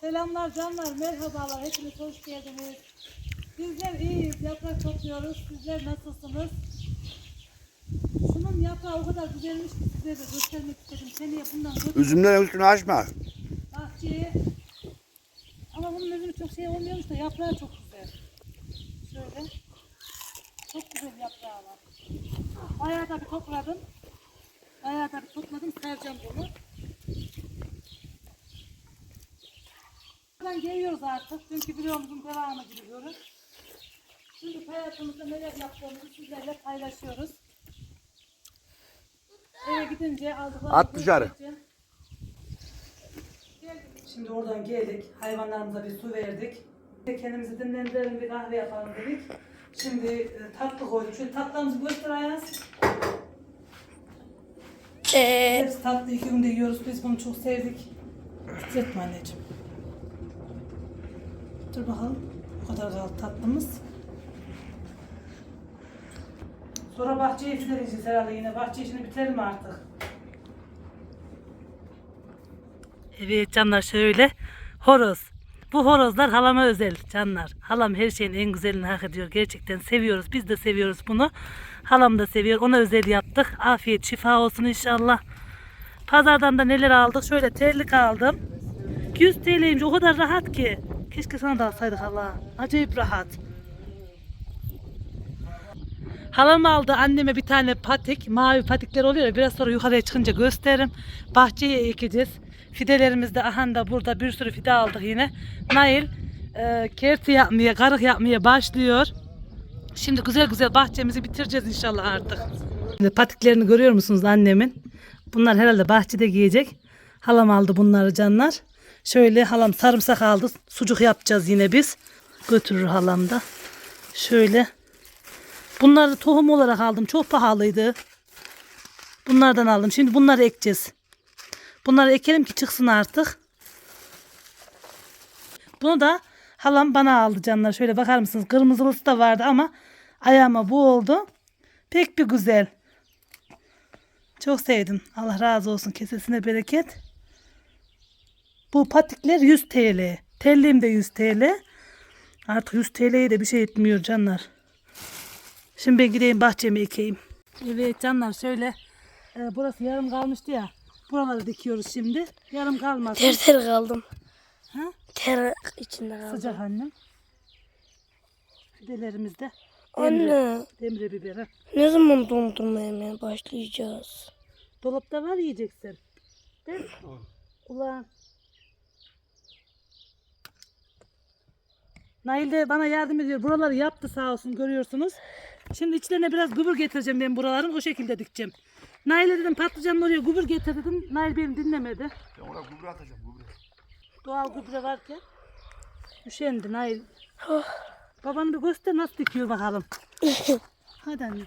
Selamlar canlar, merhabalar. Hepiniz hoş geldiniz. Bizler iyiyiz, yaprak topluyoruz. Sizler nasılsınız? Şunun yaprağı o kadar güzelmiş ki size de göstermek istedim. Seneye bundan götür Üzümlerin üstünü açma. bahçeye. Ama bunun üzümü çok şey olmuyormuş da yaprağı çok güzel. Şöyle. Çok güzel yaprağı var. Bayağı da bir topladım. Bayağı da bir topladım. Sereceğim bunu. Buradan geliyoruz artık. Çünkü videomuzun devamı gidiyoruz. Şimdi hayatımızda neler yaptığımızı sizlerle paylaşıyoruz. Eve gidince aldıklarımızı At dışarı. Şimdi oradan geldik. Hayvanlarımıza bir su verdik. Kendimizi dinlendirelim, bir kahve yapalım dedik. Şimdi e, tatlı koyduk. Şöyle tatlarımızı göster Ayaz. Ee, Hepsi tatlı iki günde yiyoruz. Biz bunu çok sevdik. Titretme anneciğim. Dur bakalım. Bu kadar kaldı tatlımız. Sonra bahçeyi fideleyeceğiz herhalde yine. Bahçe işini bitirelim artık. Evet canlar şöyle. Horoz. Bu horozlar halama özel canlar. Halam her şeyin en güzelini hak ediyor. Gerçekten seviyoruz. Biz de seviyoruz bunu. Halam da seviyor. Ona özel yaptık. Afiyet şifa olsun inşallah. Pazardan da neler aldık? Şöyle terlik aldım. 100 TL'ymiş o kadar rahat ki. Keşke sana da alsaydık Allah. Acayip rahat. Halam aldı anneme bir tane patik. Mavi patikler oluyor biraz sonra yukarıya çıkınca gösteririm. Bahçeye ekeceğiz. Fidelerimiz de aha da burada bir sürü fide aldık yine. Nail e, kerti yapmaya, karık yapmaya başlıyor. Şimdi güzel güzel bahçemizi bitireceğiz inşallah artık. Şimdi patiklerini görüyor musunuz annemin? Bunlar herhalde bahçede giyecek. Halam aldı bunları canlar. Şöyle halam sarımsak aldı. Sucuk yapacağız yine biz. Götürür halam da. Şöyle. Bunları tohum olarak aldım. Çok pahalıydı. Bunlardan aldım. Şimdi bunları ekeceğiz. Bunları ekelim ki çıksın artık. Bunu da halam bana aldı canlar. Şöyle bakar mısınız? Kırmızılısı da vardı ama ayağıma bu oldu. Pek bir güzel. Çok sevdim. Allah razı olsun. Kesesine bereket. Bu patikler 100 TL. Telliğim de 100 TL. Artık 100 TL'ye de bir şey etmiyor canlar. Şimdi ben gideyim bahçemi ekeyim. Evet canlar şöyle. e, burası yarım kalmıştı ya. Buraları dikiyoruz şimdi. Yarım kalmasın. ter ter kaldım. Ha? Ter içinde kaldım. Sıcak annem. Fidelerimiz de. Anne Demre biberi. ne zaman dondurma yemeye başlayacağız? Dolapta var yiyeceksin. Değil mi? Ulan. Nail de bana yardım ediyor. Buraları yaptı sağ olsun görüyorsunuz. Şimdi içlerine biraz gübür getireceğim ben buraların. O şekilde dikeceğim. Nail'e dedim patlıcanın oraya gübür getir dedim. Nail beni dinlemedi. Ben oraya gübre atacağım gübre. Doğal gübre varken. Üşendi Nail. Oh. Babanı bir göster nasıl dikiyor bakalım. Hadi anne.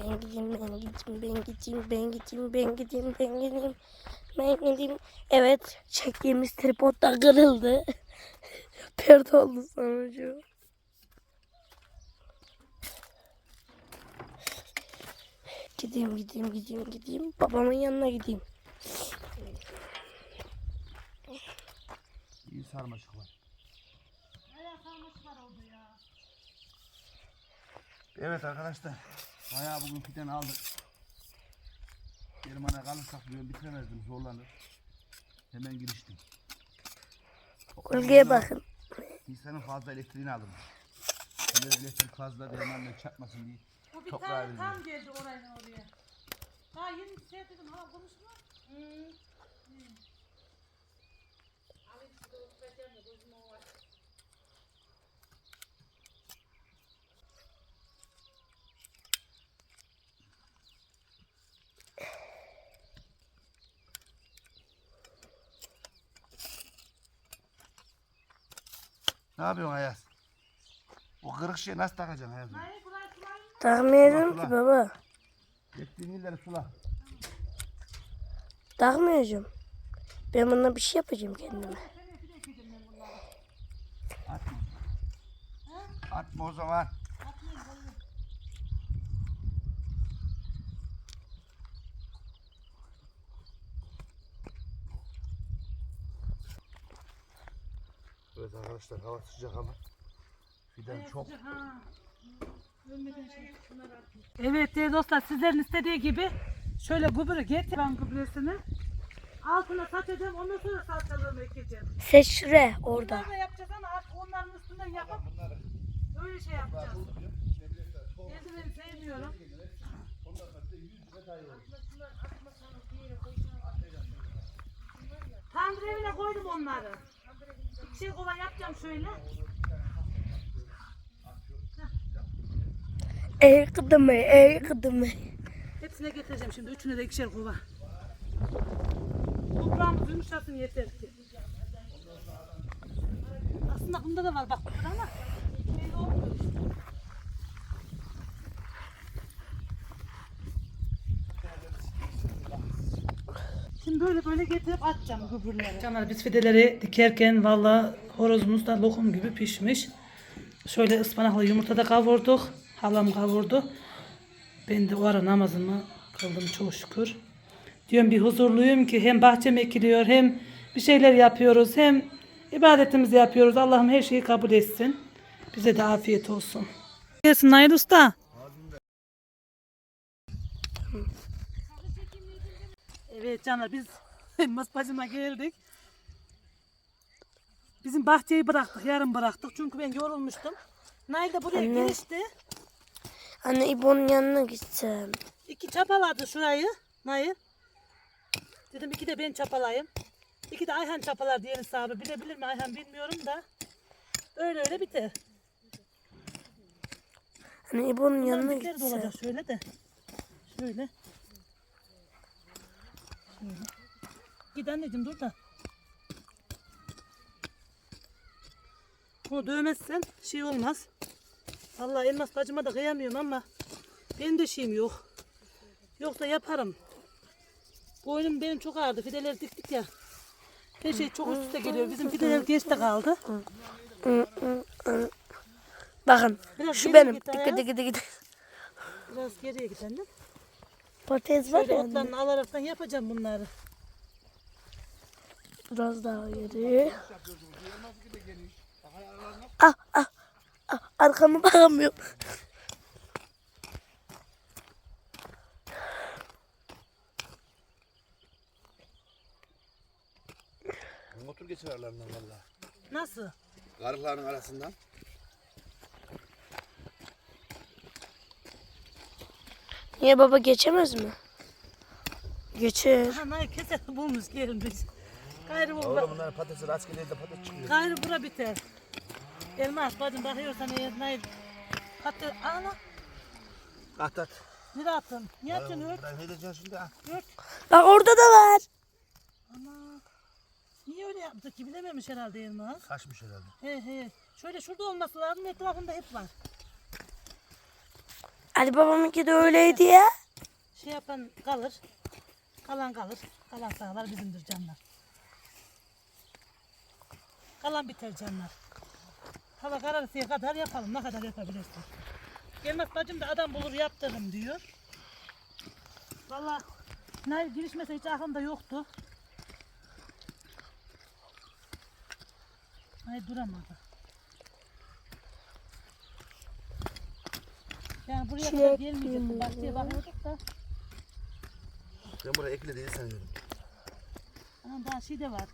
Ben gideyim, ben gideyim, ben gideyim, ben gideyim, ben gideyim, ben gideyim, ben gideyim. Evet, çektiğimiz tripod da kırıldı. Pert oldu sonucu. Gideyim, gideyim, gideyim, gideyim. Babamın yanına gideyim. İyi sarmaşık var. Evet arkadaşlar. Bayağı bugün fiden aldık. Yarım ana kalırsak diyorum bitiremezdim zorlanır. Hemen giriştim. Gölgeye bakın. İnsanın fazla elektriğini aldım. Böyle elektrik fazla değmenle çarpmasın diye. Bu bir Toprağa tane tam geldi oraya oraya. Daha yeni bir şey dedim ha konuşma. Ne yapıyorsun Ayaz? O kırık şeyi nasıl takacaksın sulayın. Takmayacağım ki baba. Yettiğin yerleri sula. Takmayacağım. Ben bununla bir şey yapacağım kendime. Atma. Atma o zaman. Evet arkadaşlar hava sıcak ama fidan çok Evet değerli dostlar sizlerin istediği gibi şöyle gübre getir ben gübresini. Altına satacağım ondan sonra salçalığımı ekeceğim. Seçre orada. Bunları da yapacağız ama artık onların üstünden yapıp öyle şey yapacağız. Eldiveni sevmiyorum. Tandır evine koydum onları. İkişer kova yapacağım şöyle. Ey kıdımı, ey kıdımı. Hepsine getireceğim şimdi. Üçüne de ikişer kova. Toprağımız yumuşasın yeter ki. Aslında bunda da var bak burada ama Şimdi böyle böyle getirip atacağım gübürleri. Canlar biz fideleri dikerken valla horozumuz da lokum gibi pişmiş. Şöyle ıspanaklı yumurta da kavurduk. Halam kavurdu. Ben de o ara namazımı kıldım çok şükür. Diyorum bir huzurluyum ki hem bahçem ekiliyor hem bir şeyler yapıyoruz hem ibadetimizi yapıyoruz. Allah'ım her şeyi kabul etsin. Bize de afiyet olsun. Gelsin Nail Usta. Evet canlar biz elmas bacıma geldik. Bizim bahçeyi bıraktık, yarın bıraktık. Çünkü ben yorulmuştum. Nail de buraya Anne. girişti. Anne İbo'nun yanına gitsem. İki çapaladı şurayı. Nail. Dedim iki de ben çapalayayım. İki de Ayhan çapalar diye hesabı. Bilebilir mi Ayhan bilmiyorum da. Öyle öyle biter. Anne İbo'nun yanına gitsem. şöyle de. Şöyle. Şöyle. Git anneciğim dur da. Bunu dövmezsen şey olmaz. Vallahi elmas bacıma da kıyamıyorum ama benim de şeyim yok. Yoksa yaparım. Boynum benim çok ağrıdı. Fideleri diktik ya. Her şey çok üst üste geliyor. Bizim fideler geç de kaldı. Bakın Biraz şu benim. git Dikkat ayağa. dikkat dikkat. Biraz geriye gidelim. Patates var Şöyle ya anne. otlarını alaraktan yapacağım bunları. Biraz daha geri. Ah ah ah arkama bakamıyorum. motor geçer aralarından valla. Nasıl? Karıkların arasından. Niye baba geçemez mi? Geçer. Ha, nay keser bulmuş gelmiş. Gayrı bu, Oğlum bunların patatesi rastgele de patates çıkıyor. gayrı bura biter. Elmas bacım bakıyorsan eğer nay hatta ana At at. nereye attın? Niye attın ört? Ne diyeceksin şimdi? ha? Ört. Bak orada da var. Ana. Niye öyle yaptı ki bilememiş herhalde Elmas. Kaçmış herhalde. He he. Şöyle şurada olması lazım etrafında hep var. Ali babamınki de öyleydi ya. Şey yapan kalır. Kalan kalır. Kalan sağlar bizimdir canlar. Kalan biter canlar. Hava kararısıya kadar yapalım. Ne kadar yapabilirsin. Gelmez bacım da adam bulur yaptırırım diyor. Valla Nail girişmese hiç aklımda yoktu. Nail duramadı. Yani buraya kadar Çilek gelmeyecekti. Bahçeye bakıyorduk da. Ben buraya ekle diye sanıyorum. Anam daha şey de var.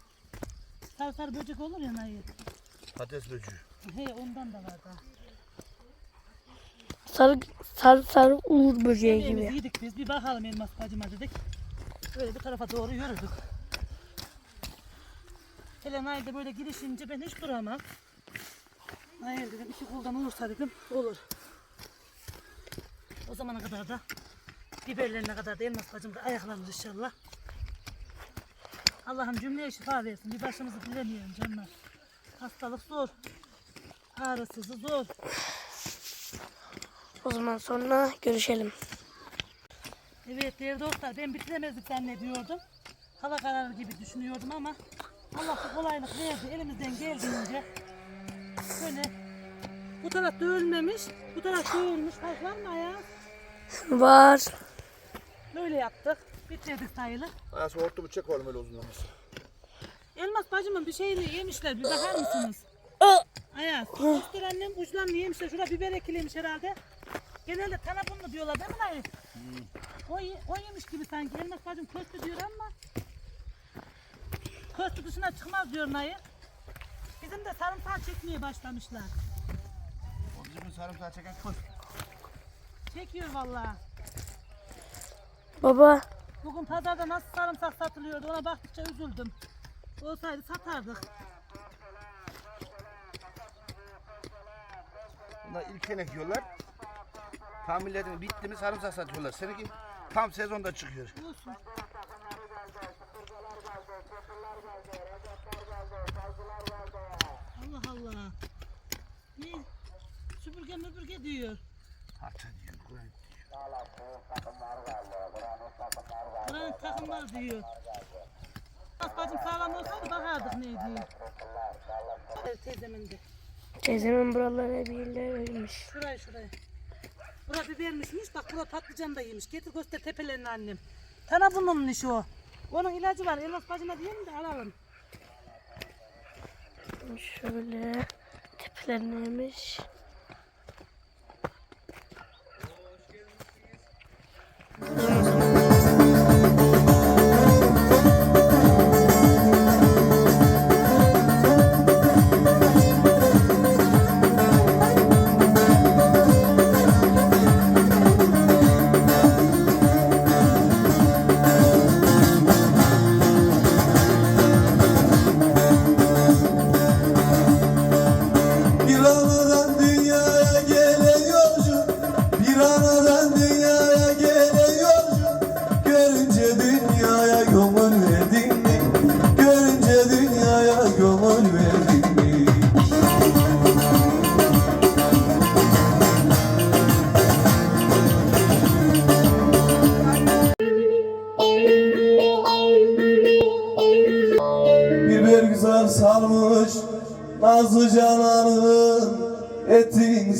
Sarı sarı böcek olur ya Nail. Patates böceği. He ondan da var daha. Sarı sarı sarı uğur böceği gibi. yedik biz. Bir bakalım elmas bacıma dedik. Böyle bu tarafa doğru yürüdük. Hele Nail de böyle girişince ben hiç duramam. Nail dedim iki koldan olursa dedim olur. Zamana kadar da biberlerine kadar da elmas bacım da ayaklanır inşallah. Allah'ım cümleye şifa versin. Bir başımızı bilemiyorum canlar. Hastalık zor. Ağrısızı zor. O zaman sonra görüşelim. Evet değerli dostlar ben bitiremezdik zannediyordum. Hava kararı gibi düşünüyordum ama Allah da kolaylık verdi elimizden geldiğince. Böyle bu taraf dövülmemiş, bu taraf dövülmüş. Fark var mı ayağı? Var. Böyle yaptık. Bitirdik sayılı. Ayası hortumu çek oğlum öyle uzun olmaz. Elmas bacımın bir şeyini yemişler bir bakar mısınız? Ayaz. Göster annem uçlarını yemişler. Şurada biber ekiliymiş herhalde. Genelde tanabunlu diyorlar değil mi Nail? O, ye- o yemiş gibi sanki. Elmas bacım köstü diyor ama köstü dışına çıkmaz diyor Nail. Bizim de sarımsağı çekmeye başlamışlar. O bizim sarımsağı çeken koş. Çekiyor vallahi. Baba Bugün pazarda nasıl sarımsak satılıyordu ona baktıkça üzüldüm. Olsaydı satardık. Bunlar ilk ekiyorlar. Tam milletini bitti mi sarımsak satıyorlar. Seninki tam sezonda çıkıyor. Olsun. Allah Allah. Ne? Süpürge müpürge diyor. Hatta diyor. Kur'an. Takımlar diyor. Bak bacım sağlam olsaydı bakardık ne diyor. Evet teyzemin de. teyzemin buraları birileri ölmüş. Şurayı şurayı. Bura bibermişmiş. Bak bura patlıcan da yemiş. Getir göster tepelerini annem. Tana bunun işi o. Onun ilacı var. Elmas bacıma diyelim de alalım. Şöyle tepelerindeymiş. Bir Yeah.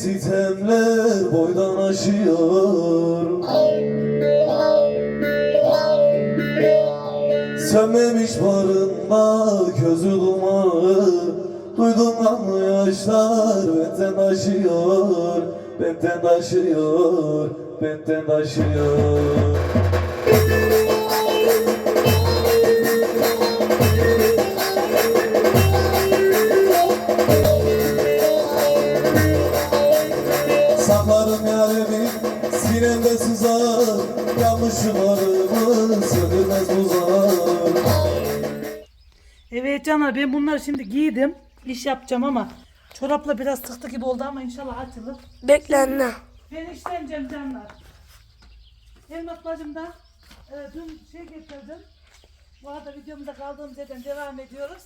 Sitemler boydan aşıyor. Sönmemiş barınma közü dumanı. Duydum kanlı yaşlar benden taşıyor Benden taşıyor, benden taşıyor Ben bunları şimdi giydim. İş yapacağım ama çorapla biraz sıktı gibi oldu ama inşallah açılır. Bekle anne. Ben işleneceğim canlar. Elmas bacımdan e, dün şey getirdim. Bu arada videomuzda kaldığımız yerden devam ediyoruz.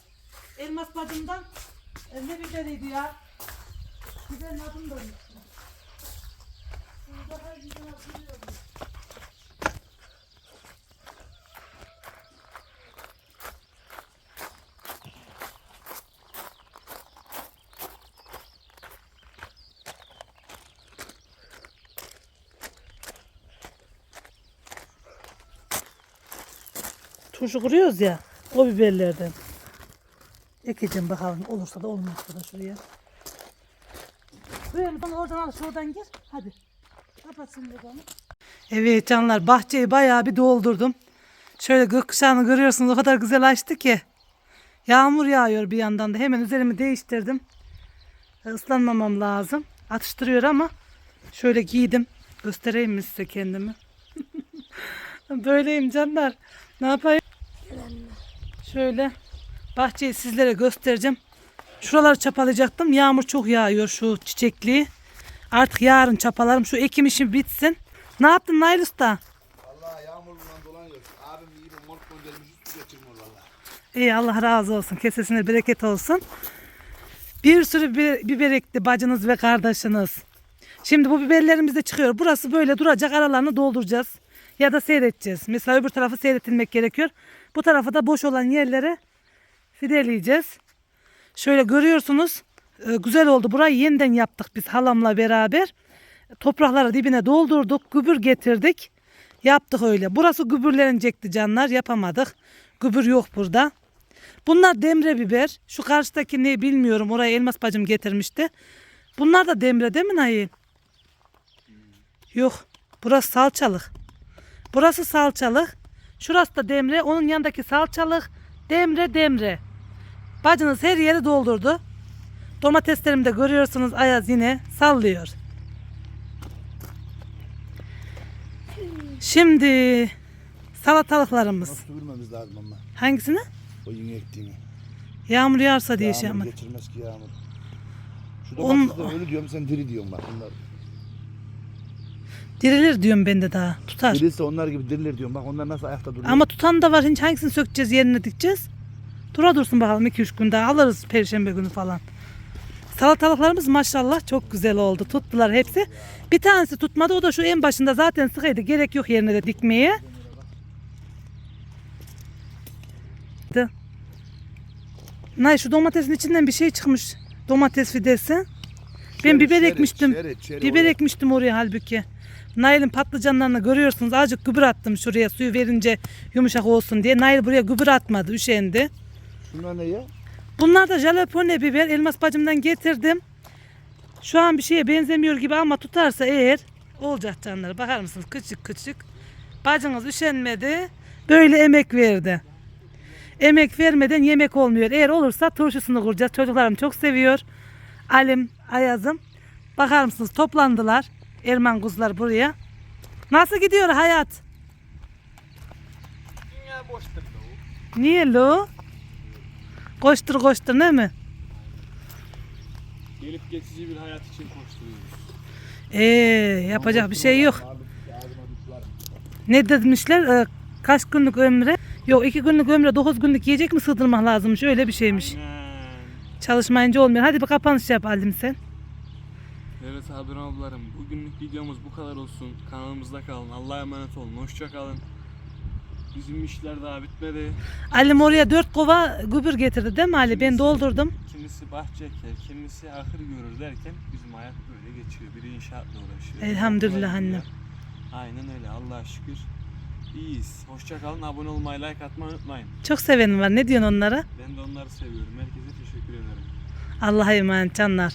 Elmas bacımdan e, ne biberiydi ya? Biberin adını da unuttum. Her biber hatırlıyorum. Turşu kuruyoruz ya o biberlerden. Ekeceğim bakalım olursa da olmazsa da şuraya. Böyle bana oradan al şuradan gir. Hadi. Kapat şimdi onu. Evet canlar bahçeyi bayağı bir doldurdum. Şöyle gökkuşağını görüyorsunuz o kadar güzel açtı ki. Yağmur yağıyor bir yandan da hemen üzerimi değiştirdim. E, Islanmamam lazım. Atıştırıyor ama şöyle giydim. Göstereyim mi size kendimi? Böyleyim canlar. Ne yapayım? Şöyle bahçeyi sizlere göstereceğim. Şuraları çapalayacaktım. Yağmur çok yağıyor şu çiçekliği. Artık yarın çapalarım. Şu ekim işim bitsin. Ne yaptın Nail Usta? Vallahi yağmurluğundan dolanıyoruz. Abim iyi bir göndermiş üstü geçirmiyor vallahi. İyi Allah razı olsun. Kesesine bereket olsun. Bir sürü biber ekti bacınız ve kardeşiniz. Şimdi bu biberlerimiz de çıkıyor. Burası böyle duracak. Aralarını dolduracağız. Ya da seyredeceğiz. Mesela öbür tarafı seyretilmek gerekiyor. Bu tarafa da boş olan yerlere fideleyeceğiz. Şöyle görüyorsunuz. e, Güzel oldu. Burayı yeniden yaptık biz halamla beraber. Toprakları dibine doldurduk. Gübür getirdik. Yaptık öyle. Burası gübürlenecekti canlar. Yapamadık. Gübür yok burada. Bunlar demre biber. Şu karşıdaki ne bilmiyorum. Oraya elmas bacım getirmişti. Bunlar da demre değil mi Nail? Yok. Burası salçalık. Burası salçalık. Şurası da demre. Onun yanındaki salçalık. Demre demre. Bacınız her yeri doldurdu. Domateslerimi de görüyorsunuz Ayaz yine sallıyor. Şimdi salatalıklarımız. Nasıl lazım ama. Hangisini? O yeni ektiğini. Yağmur yağarsa diye şey Yağmur ama. geçirmez ki yağmur. Şu Onun- domatesde ölü diyorum sen diri diyorsun bak bunlar. Dirilir diyorum ben de daha. Tutar. Dirilse onlar gibi dirilir diyorum bak onlar nasıl ayakta duruyor. Ama tutan da var. Hiç hangisini sökeceğiz yerine dikeceğiz? Dura dursun bakalım 2-3 gün daha alırız perşembe günü falan. Salatalıklarımız maşallah çok güzel oldu. Tuttular hepsi. Bir tanesi tutmadı o da şu en başında zaten sıkıydı. Gerek yok yerine de dikmeye. Nay şu domatesin içinden bir şey çıkmış. Domates fidesi. Ben Çeri, biber çeri, ekmiştim. çeri, çeri biber oraya. ekmiştim oraya halbuki. Nail'in patlıcanlarını görüyorsunuz. Azıcık gübre attım şuraya suyu verince yumuşak olsun diye. Nail buraya gübre atmadı, üşendi. Şunlar ne ya? Bunlar da jalapeno biber. Elmas bacımdan getirdim. Şu an bir şeye benzemiyor gibi ama tutarsa eğer olacak canlar. Bakar mısınız? Küçük küçük. Bacınız üşenmedi. Böyle emek verdi. Emek vermeden yemek olmuyor. Eğer olursa turşusunu kuracağız. Çocuklarım çok seviyor. Alim, Ayaz'ım. Bakar mısınız? Toplandılar. Erman kuzlar buraya. Nasıl gidiyor hayat? Niye lo? Koştur koştur değil mi? Gelip geçici bir hayat için koşturuyoruz. Ee, yapacak bir şey yok. Ne demişler? Ee, kaç günlük ömre? Yok iki günlük ömre dokuz günlük yiyecek mi sığdırmak lazımmış? Öyle bir şeymiş. Aynen. Çalışmayınca olmuyor. Hadi bir kapanış yap Halim sen. Evet abone ablarım bugünlük videomuz bu kadar olsun. Kanalımızda kalın. Allah'a emanet olun. Hoşça kalın. Bizim işler daha bitmedi. Halim oraya dört kova gübür getirdi değil mi Ali? Ben doldurdum. Kimisi bahçe eker, kimisi ahır görür derken bizim hayat böyle geçiyor. Biri inşaatla uğraşıyor. Elhamdülillah Okula gidiyor. annem. Aynen öyle Allah'a şükür. İyiyiz. Hoşça kalın. Abone olmayı, like atmayı unutmayın. Çok sevenim var. Ne diyorsun onlara? Ben de onları seviyorum. Herkese teşekkür ederim. Allah'a emanet canlar.